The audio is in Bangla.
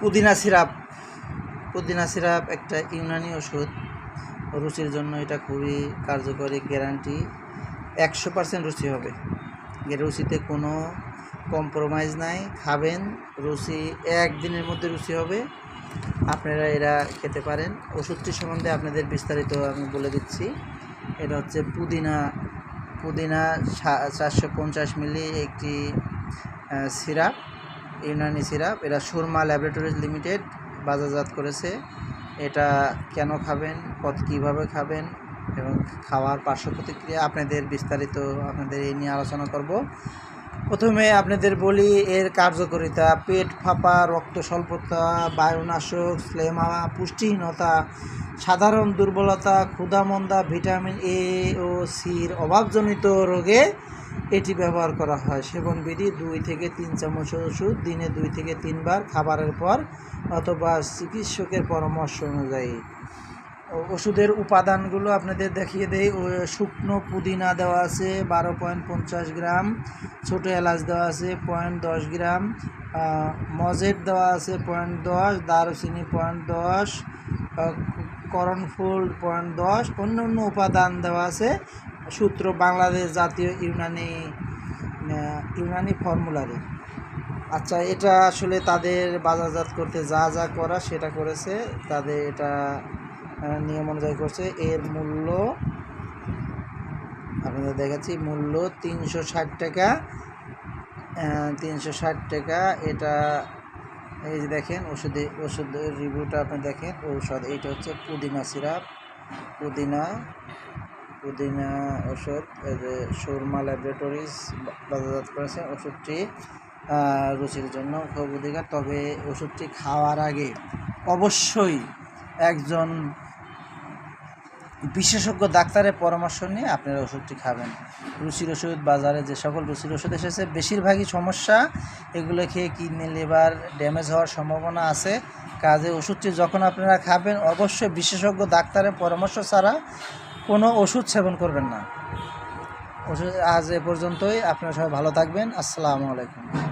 পুদিনা সিরাপ। পুদিনা সিরাপ একটা ইউনানি ওষুধ। রুচির জন্য এটা খুবই কার্যকরী গ্যারান্টি একশো পার্সেন্ট রুচি হবে। রুচিতে কোনো কম্প্রোমাইজ নাই। খাবেন, রুচি একদিনের মধ্যে রুচি হবে। আপনারা এরা খেতে পারেন। ওষুধটি সম্বন্ধে আপনাদের বিস্তারিত আমি বলে দিচ্ছি। এটা হচ্ছে পুদিনা পুদিনা চারশো পঞ্চাশ মিলি একটি সিরাপ। ইউনানি সিরাপ, এটা সুরমা ল্যাবরেটরিজ লিমিটেড বাজারজাত করেছে। এটা কেন খাবেন, কত কীভাবে খাবেন এবং খাওয়ার পার্শ্ব প্রতিক্রিয়া আপনাদের বিস্তারিত আপনাদের এই নিয়ে আলোচনা করব। প্রথমে আপনাদের বলি, এর কার্যকারিতা, পেট ফাঁপা, রক্ত স্বল্পতা, বায়ুনাশক, স্লেমা, পুষ্টিহীনতা, সাধারণ দুর্বলতা, ক্ষুধামন্দা, ভিটামিন এ ও সির অভাবজনিত রোগে এটি ব্যবহার করা হয়। সেবনবিধি দুই থেকে তিন চামচ ওষুধ, দিনে দুই থেকে তিনবার খাবারের পর অথবা চিকিৎসকের পরামর্শ অনুযায়ী। ওষুধের উপাদানগুলো আপনাদের দেখিয়ে দেই। শুকনো পুদিনা দেওয়া আছে, বারো পয়েন্ট পঞ্চাশ গ্রাম। ছোটো এলাচ দেওয়া আছে, পয়েন্ট দশ গ্রাম। মজেট দেওয়া আছে, পয়েন্ট দশ। দারুচিনি, পয়েন্ট দশ। করণফুল পয়েন্ট দশ। অন্য অন্য উপাদান দেওয়া আছে সূত্র বাংলাদেশ জাতীয় ইউনানি ইউনানি ফর্মুলারি। আচ্ছা এটা আসলে তাদের বাজারজাত করতে যা যা করা সেটা করেছে, তাদের এটা নিয়ম অনুযায়ী করছে। এর মূল্য, আপনাদের দেখাচ্ছি, মূল্য তিনশো ষাট টাকা। তিনশো ষাট টাকা, এটা, এই যে দেখেন, ওষুধে, ওষুধের রিভিউটা আপনি দেখেন, ঔষধ এইটা হচ্ছে পুদিনা সিরাপ। পুদিনা পুদিনা ওষুধ সুরমা ল্যাবরেটরিজ বাজারজাত করেছে ওষুধটি রুচির জন্য খুব অধিকার। তবে ওষুধটি খাওয়ার আগে অবশ্যই একজন বিশেষজ্ঞ ডাক্তারের পরামর্শ নিয়ে আপনারা ওষুধটি খাবেন। রুচির ওষুধ, বাজারে যে সকল রুচির ওষুধ এসেছে, বেশিরভাগই সমস্যা এগুলো খেয়ে কিডনি, লিভার ড্যামেজ হওয়ার সম্ভাবনা আছে। কাজে ওষুধটি যখন আপনারা খাবেন, অবশ্যই বিশেষজ্ঞ ডাক্তারের পরামর্শ ছাড়া কোনো ওষুধ সেবন করবেন না। ওষুধ আজ এ পর্যন্তই। আপনারা সবাই ভালো থাকবেন। আসসালামু আলাইকুম।